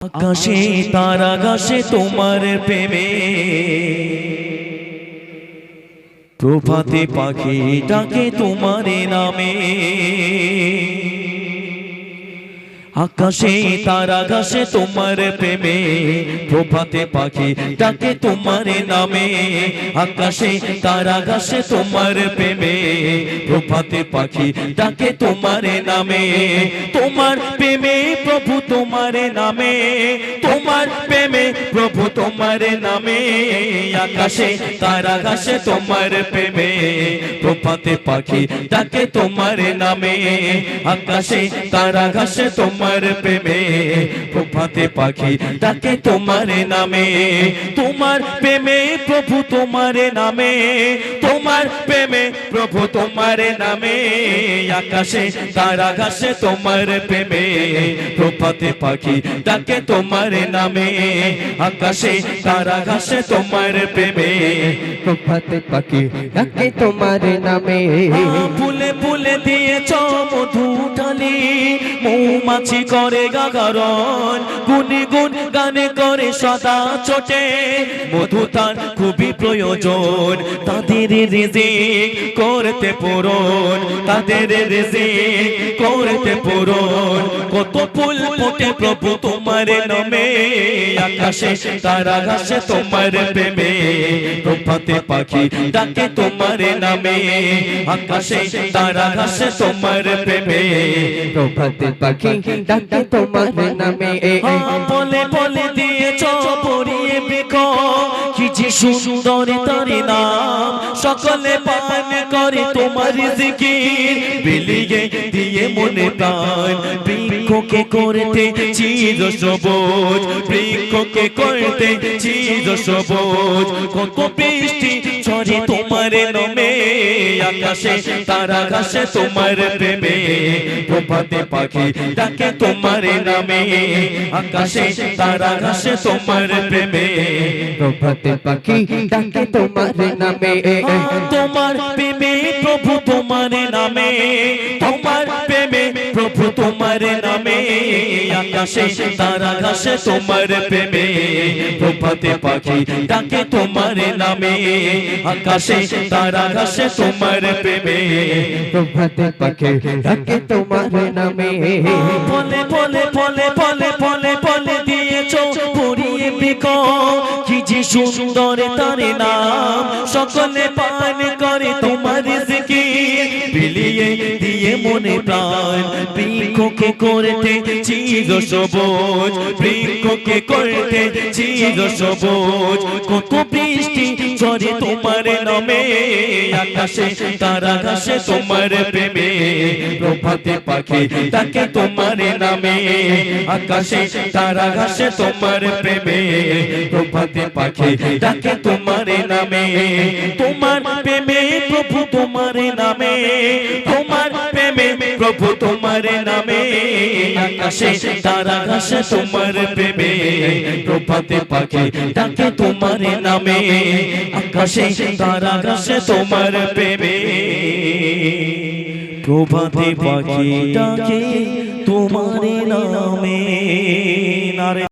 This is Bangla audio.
আকাশে, তারা গাছে তোমার প্রেমে। প্রভাতে পাখি ডাকে তোমার নামে। আকাশে, তারা গাছে তোমার প্রেমে। প্রভাতে পাখি ডাকে তোমার নামে। আকাশে, তারা গাছে তোমার প্রেমে। প্রভাতে পাখি ডাকে তোমার নামে। তোমার প্রেমে প্রভু তোমার নামে, তোমার প্রেমে প্রভু তোমার নামে, আকাশে তারা গাছে তোমার প্রেমে, প্রভাতে পাখি ডাকে তোমার নামে, আকাশে তারা ঘাসে তোমার প্রেমে, প্রভাতে পাখি ডাকে তোমার নামে, তোমার প্রেমে প্রভু তোমার নামে, তোমার প্রেমে প্রভু তোমার নামে, আকাশে তারা ঘাসে তোমার প্রেমে প্রভাতে পাখি ডাকে তোমার নামে। আকাশে তারা ঘাসে তোমার প্রেমে। পাতে পাখি ডাকে তোমার নামে। ফুলে ফুলে দিয়েছ মধু মৌমাছি করে গাগারন, গুনি গুন গানে করে সদা চটে মধু তার খুবই প্রয়োজন, তাদের রেজে করতে পূরণ তাদের রেজে করতে পূরণ কত ফুল ফোটে প্রভু তোমার নামে, আকাশে তারা ঘাসে তোমার প্রেমে। প্রভাতে পাখি ডাকে তোমার নামে, আকাশে তারা ঘাসে তোমার প্রেমে। প্রভাতে পাখি ডাকে তোমার নামে বলে বলে দিয়েছ পরিয়ে বৃক্ষ কি যে সুন্দর তার নাম সকলে পান করে তোমার জিকির বিলিয়ে দিয়ে মনে প্রাণ বৃক্ষকে করতে চির সবুজ। বৃক্ষকে করতে চির সবুজ। কত বৃষ্টি ঝরে তোমার নামে। আকাশে তারা ঘাসে তোমার প্রেমে। প্রভাতে পাখি ডাকে তোমার নামে। আকাশে তারা ঘাসে তোমার প্রেমে। প্রভাতে পাখি ডাকে তোমার নামে। তোমার প্রেমে প্রভু তোমার নামে। তোমার প্রভু তোমার নামে, আকাশে তারা ঘাসে তোমার প্রেমে। প্রভাতে পাখি ডাকে তোমার নামে, আকাশে তারা ঘাসে তোমার প্রেমে। প্রভাতে পাখি ডাকে তোমার নামে। বলে বলে বলে বলে বলে বলে দিয়েছ পুরিয়ে বিক কি যে সুন্দর তার নাম, সকলে পান করে তোমার জিকির। বিলিয়ে মনে প্রাণ বৃক্ষকে করতে চির সবুজ বৃক্ষকে করতে চির সবুজ। কত বৃষ্টি ঝরে তোমার নামে আকাশে তারা ঘাসে তোমার প্রেমে প্রভাতে পাখি তাকে তোমার নামে আকাশে তারা ঘাসে তোমার প্রেমে প্রভাতে পাখি তাকে তোমার নামে তোমার প্রেমে প্রভু তোমার নামে তোমার প্রেমে প্রভু তোমার নামে। আকাশে তারা ঘাসে তোমার প্রেমে। প্রভাতে পাখি তাকে তোমার নামে। আকাশে তারা ঘাসে তোমার প্রেমে। প্রভাতে পাখি ডাকে তোমার নামে। নারে